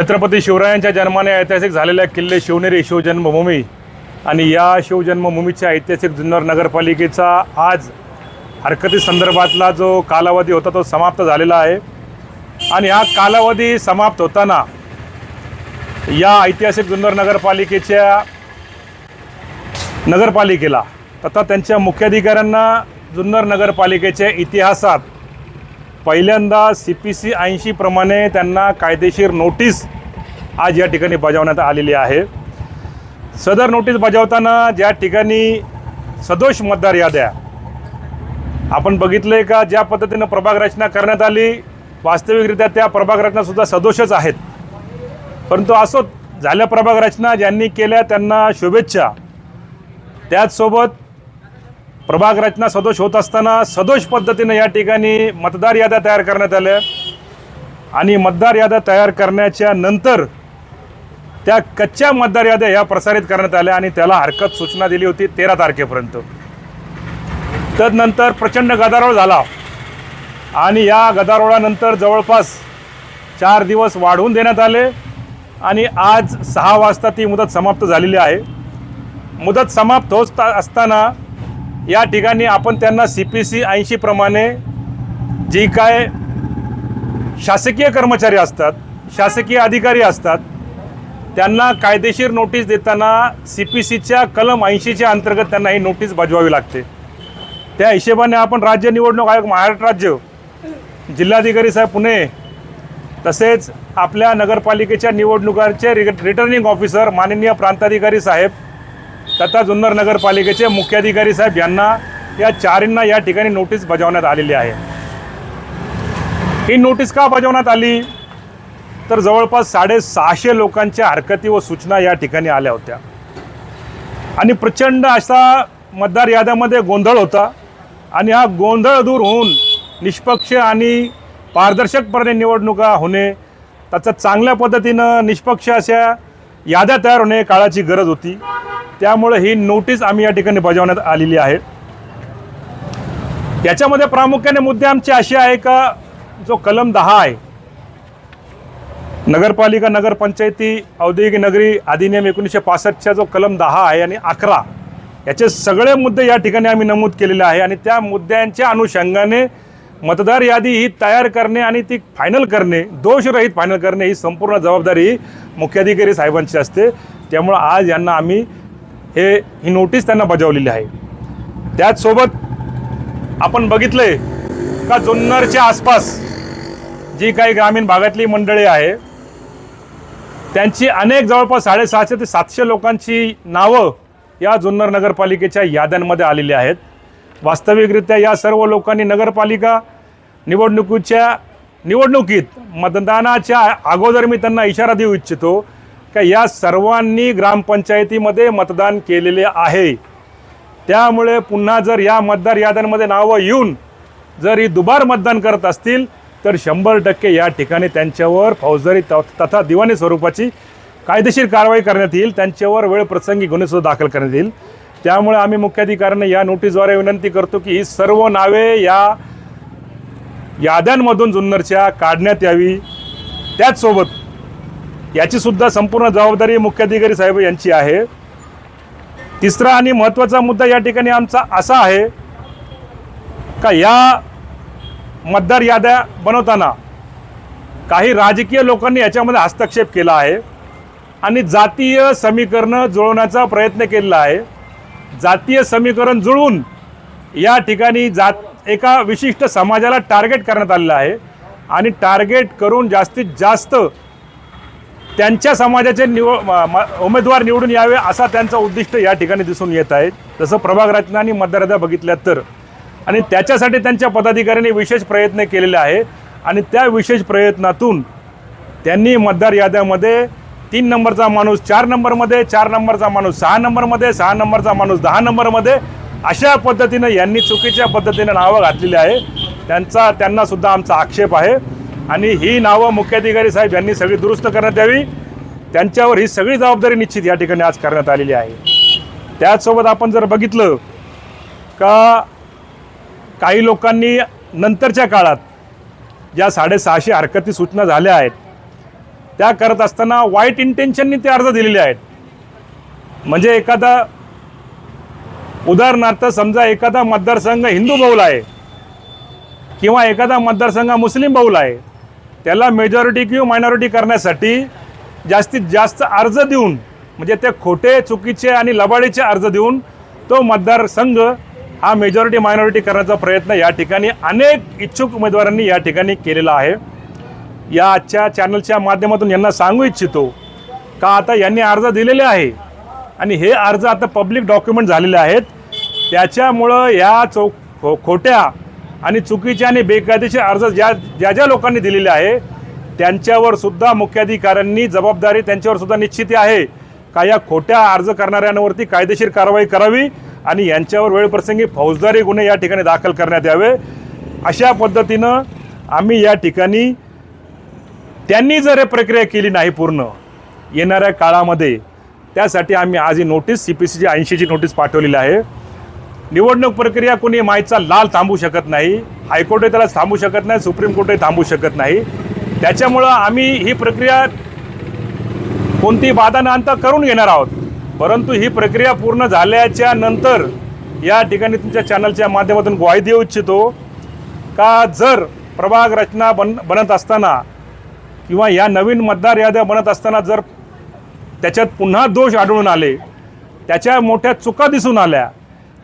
छत्रपती शिवरायांच्या जन्माने ऐतिहासिक झालेल्या किल्ले शिवनेरी शिवजन्मभूमी आणि या शिवजन्मभूमीच्या ऐतिहासिक जुन्नर नगरपालिकेचा आज हरकती संदर्भातला जो कालावधी होता तो समाप्त झालेला आहे. आणि हा कालावधी समाप्त होताना या ऐतिहासिक जुन्नर नगरपालिकेच्या नगरपालिकेला तथा त्यांच्या मुख्याधिकाऱ्यांना जुन्नर नगरपालिकेच्या इतिहासात पहिल्यांदा सी पी सी ऐंशीप्रमाणे त्यांना कायदेशीर नोटीस आज या ठिकाणी बजावण्यात आलेली आहे. सदर नोटीस बजावताना ज्या ठिकाणी सदोष मतदार याद्या आपण बघितलं का ज्या पद्धतीनं प्रभाग रचना करण्यात आली वास्तविकरित्या त्या प्रभाग रचनासुद्धा सदोषच आहेत. परंतु असो झाल्या प्रभाग रचना ज्यांनी केल्या त्यांना शुभेच्छा. त्याचसोबत प्रभाग रचना सदोष होत असताना सदोष पद्धतीनं या ठिकाणी मतदार याद्या तयार करण्यात आल्या. आणि मतदार याद्या तयार करण्याच्या नंतर त्या कच्च्या मतदार याद्या ह्या प्रसारित करण्यात आल्या आणि त्याला हरकत सूचना दिली होती तेरा तारखेपर्यंत. तदनंतर प्रचंड गदारोळ झाला. आणि या गदारोळानंतर जवळपास चार दिवस वाढवून देण्यात आले आणि आज सहा वाजता ती मुदत समाप्त झालेली आहे. मुदत समाप्त होत असताना या ठिकाणी आपण त्यांना सी पी सी ऐंशीप्रमाणे जी काय शासकीय कर्मचारी असतात शासकीय अधिकारी असतात त्यांना कायदेशीर नोटीस देताना सी पी सीच्या कलम ऐंशीच्या अंतर्गत त्यांना ही नोटीस बजवावी लागते. त्या हिशोबाने आपण राज्य निवडणूक आयोग महाराष्ट्र राज्य जिल्हाधिकारी साहेब पुणे तसेच आपल्या नगरपालिकेच्या निवडणुकांचे रिटर्निंग ऑफिसर माननीय प्रांताधिकारी साहेब तथा जुन्नर नगरपालिकेचे मुख्याधिकारी साहेब यांना या चारींना या ठिकाणी नोटीस बजावण्यात आलेली आहे. ही नोटीस का बजावण्यात आली? तर जवळपास साडेसहाशे लोकांच्या हरकती व सूचना या ठिकाणी आल्या होत्या. आणि प्रचंड असा मतदार याद्यामध्ये गोंधळ होता आणि हा गोंधळ दूर होऊन निष्पक्ष आणि पारदर्शकपणे निवडणुका होणे त्याचा चांगल्या पद्धतीनं निष्पक्ष अशा याद्या तयार होणे काळाची गरज होती. त्यामुळे ही नोटीस आम्ही या ठिकाणी बजावण्यात आलेली आहे. याच्यामध्ये प्रामुख्याने मुद्दे आमचे असे आहे का जो कलम दहा आहे नगरपालिका नगरपंचायती औद्योगिक नगरी अधिनियम एकोणीसशे पासष्टचा जो कलम दहा आहे आणि अकरा याचे सगळे मुद्दे या ठिकाणी आम्ही नमूद केलेले आहे आणि त्या मुद्द्यांच्या अनुषंगाने मतदार यादी ही तयार करणे आणि ती फायनल करणे दोषरहित फायनल करणे ही संपूर्ण जबाबदारी ही मुख्याधिकारी साहेबांची असते. त्यामुळं आज यांना आम्ही हे ही नोटीस त्यांना बजावलेली आहे. त्याचसोबत आपण बघितलंय का जुन्नरच्या आसपास जी काही ग्रामीण भागातली मंडळी आहे त्यांची अनेक जवळपास साडेसहाशे ते सातशे लोकांची नावं या जुन्नर नगरपालिकेच्या याद्यांमध्ये आलेली आहेत. वास्तविकरित्या या सर्व लोकांनी नगरपालिका निवडणुकीच्या निवडणुकीत मतदानाच्या अगोदर मी त्यांना इशारा देऊ इच्छितो का या सर्वांनी ग्रामपंचायतीमध्ये मतदान केलेले आहे. त्यामुळे पुन्हा जर या मतदार याद्यांमध्ये नावं येऊन जर ही दुबार मतदान करत असतील तर शंभर टक्के या ठिकाणी त्यांच्यावर फौजदारी त- तथा दिवाणी स्वरूपाची कायदेशीर कारवाई करण्यात येईल. त्यांच्यावर वेळ प्रसंगी गुन्हेसुद्धा दाखल करण्यात येईल. त्यामुळे आम्ही मुख्याधिकाऱ्यांना या नोटीसद्वारे विनंती करतो की ही सर्व नावे या याद्यांमधून जुन्नरच्या काढण्यात यावी. त्याचसोबत याची सुद्धा संपूर्ण जबाबदारी मुख्याधिकारी साहेब यांची आहे. तिसरा आणि महत्त्वाचा मुद्दा या ठिकाणी आमचा असा आहे का या मतदार याद्या बनवताना काही राजकीय लोकांनी याच्यामध्ये हस्तक्षेप केला आहे आणि जातीय समीकरणं जुळवण्याचा प्रयत्न केलेला आहे. जातीय समीकरण जुळवून या ठिकाणी जात एका विशिष्ट समाजाला टार्गेट करण्यात आलेलं आहे आणि टार्गेट करून जास्तीत जास्त त्यांच्या समाजाचे निव म- म- उमेदवार निवडून यावे असा त्यांचा उद्दिष्ट या ठिकाणी दिसून येत आहे. जसं प्रभाग रचना आणि बघितल्या तर. आणि त्याच्यासाठी त्यांच्या पदाधिकाऱ्यांनी विशेष प्रयत्न केलेले आहे. आणि त्या विशेष प्रयत्नातून त्यांनी मतदार याद्यामध्ये तीन नंबरचा माणूस चार नंबरमध्ये चार नंबरचा माणूस सहा नंबरमध्ये सहा नंबरचा माणूस दहा नंबरमध्ये अशा पद्धतीनं यांनी चुकीच्या पद्धतीनं नावं घातलेली आहे. त्यांचा त्यांनासुद्धा आमचा आक्षेप आहे. आणि ही नावं मुख्याधिकारी साहेब यांनी सगळी दुरुस्त करण्यात यावी. त्यांच्यावर ही सगळी जबाबदारी निश्चित या ठिकाणी आज करण्यात आलेली आहे. त्याचसोबत आपण जर बघितलं का काही लोकांनी नंतरच्या काळात ज्या साडेसहाशे हरकती सूचना झाल्या आहेत त्या करत असताना वाईट इंटेन्शननी ते अर्ज दिलेले आहेत. म्हणजे एखादा उदाहरणार्थ समजा एखादा मतदारसंघ हिंदू बहुल आहे किंवा एखादा मतदारसंघ मुस्लिम बहुल आहे त्याला मेजॉरिटी किंवा मायनॉरिटी करण्यासाठी जास्तीत जास्त अर्ज देऊन म्हणजे ते खोटे चुकीचे आणि लबाडीचे अर्ज देऊन तो मतदारसंघ हा मेजॉरिटी मायनॉरिटी करण्याचा प्रयत्न या ठिकाणी अनेक इच्छुक उमेदवारांनी या ठिकाणी केलेला आहे. या आजच्या चॅनलच्या माध्यमातून यांना सांगू इच्छितो का आता यांनी अर्ज दिलेले आहे आणि हे अर्ज आता पब्लिक डॉक्युमेंट झालेले आहेत. त्याच्यामुळं या चौ खो खोट्या आणि चुकीचे आणि बेकायदेशीर अर्ज ज्या ज्या ज्या लोकांनी दिलेले आहे त्यांच्यावर सुद्धा मुख्याधिकाऱ्यांनी जबाबदारी त्यांच्यावर सुद्धा निश्चिती आहे का या खोट्या अर्ज करणाऱ्यांवरती कायदेशीर कारवाई करावी आणि यांच्यावर वेळप्रसंगी फौजदारी गुन्हे या ठिकाणी दाखल करण्यात यावे? अशा पद्धतीनं आम्ही या ठिकाणी त्यांनी जर हे प्रक्रिया केली नाही पूर्ण येणाऱ्या काळामध्ये त्यासाठी आम्ही आज ही नोटीस सी पी सीची ऐंशीची नोटीस पाठवलेली आहे. निवडणूक प्रक्रिया कोणी माईचा लाल थांबू शकत नाही हायकोर्टही त्याला थांबू शकत नाही सुप्रीम कोर्टही थांबू शकत नाही. त्याच्यामुळं आम्ही ही प्रक्रिया कोणती बाधा न आणता करून घेणार आहोत. परंतु ही प्रक्रिया पूर्ण झाल्याच्यानंतर या ठिकाणी तुमच्या चॅनलच्या माध्यमातून ग्वाही देऊ इच्छितो का जर प्रभाग रचना बन बनत असताना किंवा या नवीन मतदार याद्या बनत असताना जर त्याच्यात पुन्हा दोष आढळून आले त्याच्या मोठ्या चुका दिसून आल्या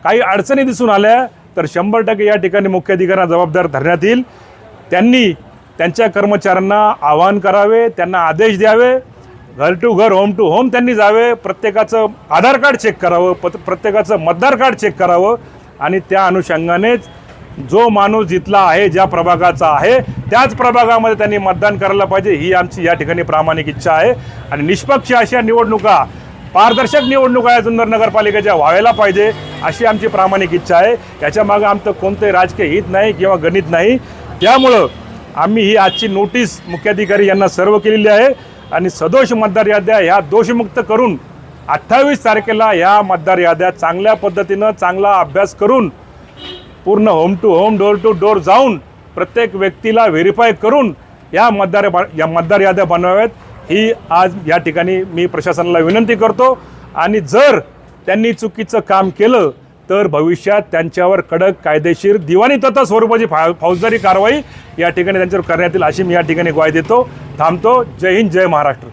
काही अडचणी दिसून आल्या तर शंभर टक्के या ठिकाणी मुख्य अधिकाऱ्यांना जबाबदार धरण्यात येईल. त्यांनी त्यांच्या कर्मचाऱ्यांना आवाहन करावे त्यांना आदेश द्यावे. घर टू घर होम टू होम त्यांनी जावे. प्रत्येकाचं आधार कार्ड चेक करावं पत प्रत्येकाचं मतदार कार्ड चेक करावं आणि त्या अनुषंगानेच जो माणूस जिथला आहे ज्या प्रभागाचा आहे त्याच प्रभागामध्ये त्यांनी मतदान करायला पाहिजे. ही आमची या ठिकाणी प्रामाणिक इच्छा आहे. आणि निष्पक्ष अशा निवडणुका पारदर्शक निवडणुका या जुन्नर नगरपालिकेच्या व्हायला पाहिजे अशी आमची प्रामाणिक इच्छा आहे. याच्यामागं आमचं कोणतंही राजकीय हित नाही किंवा गणित नाही. त्यामुळं आम्ही ही आजची नोटीस मुख्याधिकारी यांना सर्व केलेली आहे. आणि सदोष मतदार याद्या ह्या दोषमुक्त करून अठ्ठावीस तारखेला ह्या मतदार याद्या चांगल्या पद्धतीनं चांगला अभ्यास करून पूर्ण home to home door to door जाऊन प्रत्येक व्यक्तीला व्हेरीफाय करून या मतदार या मतदार याद्या बनवाव्यात. ही आज या ठिकाणी मी प्रशासनाला विनंती करतो. आणि जर त्यांनी चुकीचं काम केलं तर भविष्यात त्यांच्यावर कडक कायदेशीर दिवाणी तथा स्वरूपाची फा फौजदारी कारवाई या ठिकाणी त्यांच्यावर करण्यात येईल अशी मी या ठिकाणी ग्वाही देतो. थांबतो. जय हिंद जय महाराष्ट्र.